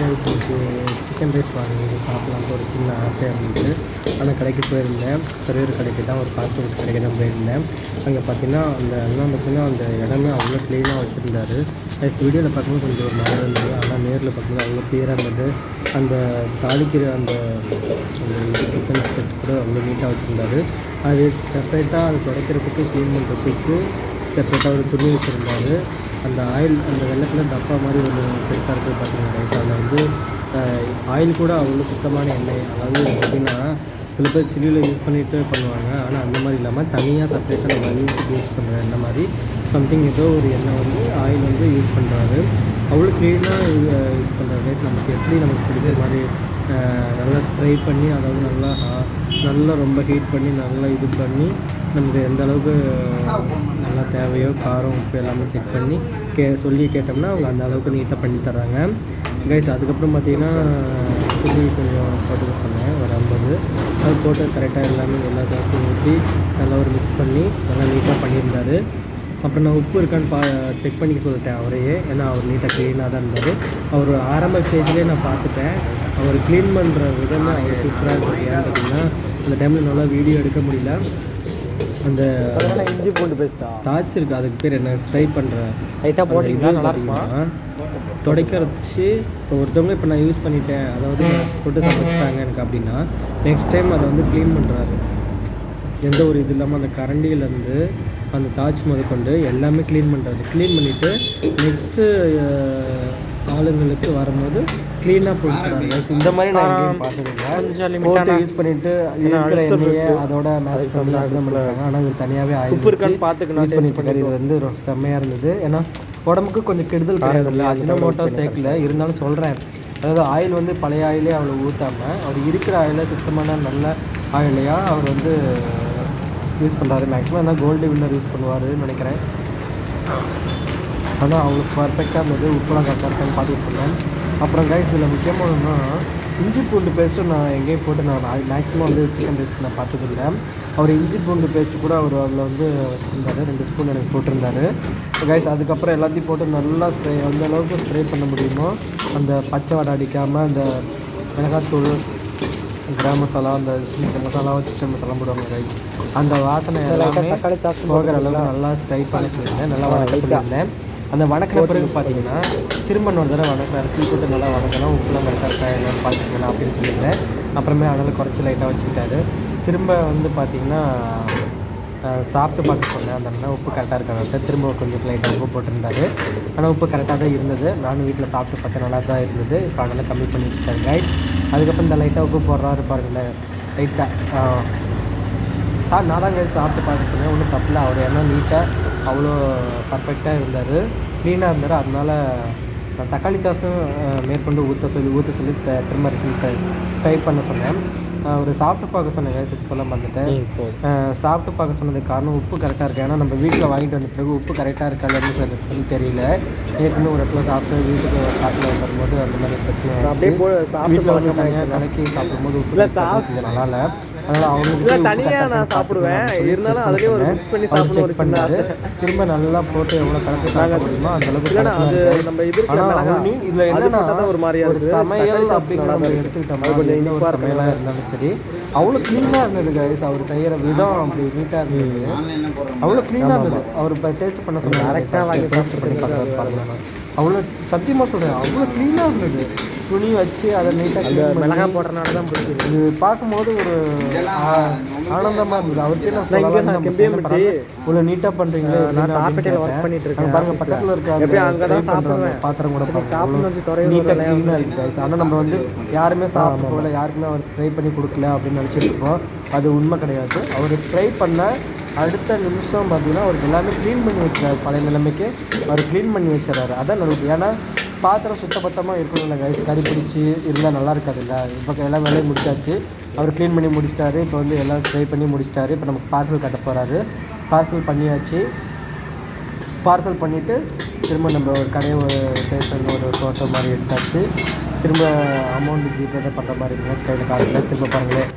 இன்னைக்கு chicken rice வாங்கி சாப்பிட்லான்ட்டு ஒரு சின்ன ஆசையாக இருந்துச்சு. ஆனால் கடைக்கு போயிருந்தேன். பெரியவர் கடைக்கு தான் ஒரு ஃபாஸ்ட் ஃபுட் கடைக்கு தான் போயிருந்தேன். அங்கே பார்த்தீங்கன்னா அந்த எல்லாம் பார்த்தீங்கன்னா அந்த இடமே அவ்வளோ க்ளீனாக வச்சுருந்தாரு. லைக் வீடியோவில் பார்க்கும்போது கொஞ்சம் ஒரு மாதிரி இருந்தது. ஆனால் நேரில் பார்க்கும்போது அவ்வளோ க்ளியராக இருந்தது. அந்த தாளிக்கிற அந்த கிச்சன் செட் கூட அவ்வளோ நீட்டாக வச்சுருந்தாரு. அது செப்பரேட்டாக அது துடைக்கிறதுக்கு க்ளீன் பண்ணுறதுக்கு செப்பரேட்டாக ஒரு துணி வச்சுருந்தாரு. அந்த ஆயில் அந்த வெள்ளத்தில் டப்பா மாதிரி ஒரு பெருசாக இருக்குது பார்த்தீங்கன்னா ரைட் அதில் வந்து ஆயில் கூட அவ்வளோ சுத்தமான எண்ணெய். அதாவது எப்படின்னா சில பேர் சில்லியில் யூஸ் பண்ணிட்டு பண்ணுவாங்க. ஆனால் அந்த மாதிரி இல்லாமல் தனியாக செப்பரேட்டாக நம்ம யூஸ் யூஸ் பண்ணுற எண்ணெய் மாதிரி சம்திங் ஏதோ ஒரு எண்ணெய் வந்து ஆயில் வந்து யூஸ் பண்ணுறாரு அவ்வளோ க்ளீனாக யூஸ் பண்ணுறாரு நமக்கு எப்படி நமக்கு பிடிச்ச மாதிரி நல்லா ஸ்ப்ரை பண்ணி அதாவது நல்லா நல்லா ரொம்ப ஹீட் பண்ணி நல்லா இது பண்ணி நமக்கு எந்த அளவுக்கு தேவையோ காரம் உப்பு எல்லாமே செக் பண்ணி கே சொல்லி கேட்டோம்னா அவங்க அந்த அளவுக்கு நீட்டாக பண்ணி தர்றாங்க. கைஸ் அதுக்கப்புறம் பார்த்தீங்கன்னா சுற்றி கொஞ்சம் போட்டு சொன்னேன் ஒரு ஐம்பது. அது போட்டு கரெக்டாக எல்லாமே எல்லா காசும் ஊற்றி நல்லா ஒரு மிக்ஸ் பண்ணி நல்லா நீட்டாக பண்ணியிருந்தார். அப்புறம் நான் உப்பு இருக்கான்னு பா செக் பண்ணி சொல்லிட்டேன் அவரையே ஏன்னா அவர் நீட்டாக க்ளீனாக தான் இருந்தார். அவர் ஆரம்ப ஸ்டேஜ்லேயே நான் பார்த்துட்டேன். அவர் க்ளீன் பண்ணுற விதமாக அவர் சூப்பராக இருக்குது ஏன்னு பார்த்தீங்கன்னா அந்த டைமில் நல்லா வீடியோ எடுக்க முடியல. அந்த இஞ்சி பூண்டு பேஸ்ட்டா தாச்சு இருக்கு அதுக்கு பேர் என்ன? ஸ்ப்ரை பண்ணுற லைட்டாக போட்டிங்கன்னா நல்லா இருக்குமா? துடைக்கிறச்சு இப்போ ஒருத்தவங்க இப்போ நான் யூஸ் பண்ணிட்டேன். அதாவது போட்டு சமைச்சிட்டாங்க எனக்கு அப்படின்னா நெக்ஸ்ட் டைம் அதை வந்து க்ளீன் பண்ணுறாரு எந்த ஒரு இது இல்லாமல் அந்த கரண்டியிலேருந்து அந்த தாஜ் முதற்கொண்டு எல்லாமே க்ளீன் பண்ணுறாரு க்ளீன் பண்ணிவிட்டு நெக்ஸ்ட்டு ஆளுங்களுக்கு வரும்போது க்ளீனாக போட்டுறாங்க இந்த மாதிரி நான் எங்கேயும் பார்த்ததில்ல. போட்டு யூஸ் பண்ணிட்டு இருக்கிற எண்ணெயை. அதோட மேட்ச் பண்ணி அதுதான் பண்ணுறாங்க ஆனால் இது தனியாகவே ஆயில் உப்பு இருக்கான்னு பார்த்துக்கணும், பண்ணிட்டு இருக்காரு. இது வந்து ரொம்ப செம்மையாக இருந்தது. ஏன்னா உடம்புக்கு கொஞ்சம் கெடுதல் கிடையாதுல்ல. அஜினமோட்டோ சேர்க்கல. இருந்தாலும் சொல்கிறேன் அதாவது ஆயில் வந்து பழைய ஆயிலே அவ்வளோ ஊற்றாமல் அவர் இருக்கிற ஆயிலை சுத்தமான நல்ல ஆயிலையாக அவர் வந்து யூஸ் பண்ணுறாரு மேக்ஸிமம் என்ன கோல்டு வின்னர் யூஸ் பண்ணுவாருன்னு நினைக்கிறேன். ஆனால் அவங்களுக்கு பர்ஃபெக்டாக இருந்தது. உப்புலாம் கரெக்டாக இருக்கான்னு பார்த்து யூஸ் பண்ணேன் அப்புறம் கைஸ் இதில் முக்கியமானதுன்னா இஞ்சி பூண்டு பேஸ்ட்டும் நான் எங்கேயும் போட்டு நான் மேக்ஸிமம் வந்து சிக்கன் ரைஸ்க்கு நான் பார்த்ததில்ல அவர் இஞ்சி பூண்டு பேஸ்ட்டு கூட அவர் அதில் வந்து வச்சுருந்தாரு. ரெண்டு ஸ்பூன் எனக்கு போட்டிருந்தாரு. கைஸ் அதுக்கப்புறம் எல்லாத்தையும் போட்டு நல்லா ஸ்ப்ரே அந்த அளவுக்கு ஸ்ப்ரே பண்ண முடியுமோ அந்த பச்சை வடை அடிக்காமல் அந்த மிளகாத்தூள் கரம் மசாலா அந்த சிக்கன் மசாலா சிக்கன் மசாலா போடுவாங்க ரைஸ் அந்த வாசனை எல்லாமே போகிற அளவுக்கு நல்லா ஸ்ட்ரை பண்ணி சொல்லியிருந்தேன் நல்லா வதக்க சொல்லியிருந்தேன் அந்த வணக்கின பிறகு பார்த்தீங்கன்னா திரும்ப இன்னொரு தடவை வணக்கிறாரு. டீ போட்டு நல்லா வணக்கலாம் உப்புலாம் கரெக்டாக இருக்கா என்னன்னு பார்த்துக்கலாம் அப்படின்னு சொல்லியிருந்தேன் அப்புறமே அதனால் குறைச்சி லைட்டாக வச்சுக்கிட்டாரு. திரும்ப வந்து பார்த்தீங்கன்னா சாப்பிட்டு பார்க்க சொன்னேன் அந்த அண்ணன் உப்பு கரெக்டாக இருக்காங்க திரும்ப கொஞ்சம் லைட்டாக உப்பு போட்டிருந்தாரு. ஆனால் உப்பு கரெக்டாக தான் இருந்தது. நானும் வீட்டில் சாப்பிட்டு பார்த்தேன் நல்லா தான் இருந்தது. இப்போ அதனால் கம்மி பண்ணி வச்சுட்டாரு கைஸ் அதுக்கப்புறம் இந்த லைட்டாக உப்பு போடுறாரு பாருங்களேன். லைட்டாக ஆ நான் தான் கேட்டு சாப்பிட்டு பார்க்க சொன்னேன். ஒன்றும் தப்பில்ல அவர் என்ன நீட்டாக அவ்வளோ பர்ஃபெக்டாக இருந்தார். க்ளீனாக இருந்தார். அதனால நான் தக்காளி சாஸும் மேற்கொண்டு ஊற்ற சொல்லி ஊற்ற சொல்லி திரும்ப ட்ரை பண்ண சொன்னேன். ஒரு சாப்பிட்டு பார்க்க சொன்னேன். guys, சொல்ல மறந்துட்டேன். சாப்பிட்டு பார்க்க சொன்னதுக்கு காரணம் உப்பு கரெக்டாக இருக்கு? ஏன்னா நம்ம வீட்டில் வாங்கிட்டு வந்த பிறகு உப்பு கரெக்டாக இருக்கா இல்லைன்னு சொல்லி- தெரியல. ஏற்கனவே ஒரு இடத்துல சாப்பிட்டு வீட்டுக்கு காட்டில் வரும்போது அந்த மாதிரி பிரச்சனை அப்படியே வீட்டில் வந்து கலக்கி சாப்பிடும்போது உப்பு நல்லா இல்லை அதனால் தனியாக நான் சாப்பிடுவேன். இருந்தாலும் சொல்லி அதுலேயும் ஒரு மிக்ஸ் பண்ணி சாப்பிடணும் ஒரு பண்ணாரு. திரும்ப நல்லா போட்டு எவ்வளோ கலந்து சாப்பிட முடியுமோ அந்த அளவுக்கு அது நம்ம இது. அவரு இதுல என்னன்னா ஒரு மாதிரியா இருக்குது. சமையல் அப்படிங்கிற நம்ம எடுத்துக்கிட்டோம்னா கொஞ்சம் இருந்தாலும் சரி. அவ்வளோ க்ளீனாக இருந்தது கைஸ் அவர் செய்யற விதம் அப்படி நீட்டாக இருந்தது. அவ்வளோ க்ளீனாக இருந்தது. அவர் டேஸ்ட் பண்ண சொன்னார். Direct-ஆ வாங்கி டேஸ்ட் பண்ணி பாருங்க. அவ்வளோ சத்தியமாக சொல்கிறேன் அவ்வளோ க்ளீனாக இருந்தது. துணி வச்சு அதை நீட்டாக மிளகா போடுறனால தான் பிடிக்குது இது பார்க்கும்போது ஒரு ஆ- ஆனந்தமா இருந்தது. அவர்கிட்ட நான் நான் இங்க சொல்லலாம் நான் அப்படின்னு work பண்ணிட்டு இருக்கேன் பாருங்க. பக்கத்துல இருக்க எப்பயும் அங்க தான் சாப்பிடுவேன். பாத்திரம் கூட சரி, சாப்பிடணும் வந்து துறையூர் நீட்டா வேலையா clean-ஆ இருக்கு. guys. ஆனா நம்ம வந்து யாருமே சாப்பிட்டு போகல. யாருக்குமே அவர் ஸ்ப்ரே பண்ணி கொடுக்கல அப்படின்னு நினைச்சிட்டு அது உண்மை கிடையாது. அவர் ஸ்ப்ரை பண்ண அடுத்த நிமிஷம் பார்த்தீங்கன்னா அவருக்கு எல்லாமே க்ளீன் பண்ணி வச்சாரு பழைய நிலைமைக்கு அவர் க்ளீன் பண்ணி வச்சிடறாரு அதான் நல்லது. ஏன்னா பாத்திரம் சுத்தபத்தமாக இருக்கணும்ல கைஸ் கறி பிடிச்சி இருந்தால் நல்லா இருக்காதுல்ல? இப்போ எல்லாம் வேலையும் முடிச்சாச்சு. அவர் க்ளீன் பண்ணி முடிச்சிட்டாரு. இப்போ வந்து எல்லாம் ஸ்ப்ரே பண்ணி முடிச்சிட்டாரு. இப்போ நமக்கு பார்சல் கட்ட போகிறாரு பார்சல் பண்ணியாச்சு. பார்சல் பண்ணிவிட்டு திரும்ப நம்ம ஒரு கடையை ஒரு ஸ்டேஷன் ஒரு ஃபோட்டோ மாதிரி எடுத்தாச்சு. திரும்ப அமௌண்ட் ஜிபே தான் பண்ணுற மாதிரி இருக்குங்க கையில் காலையில் திரும்ப பாருங்களேன்.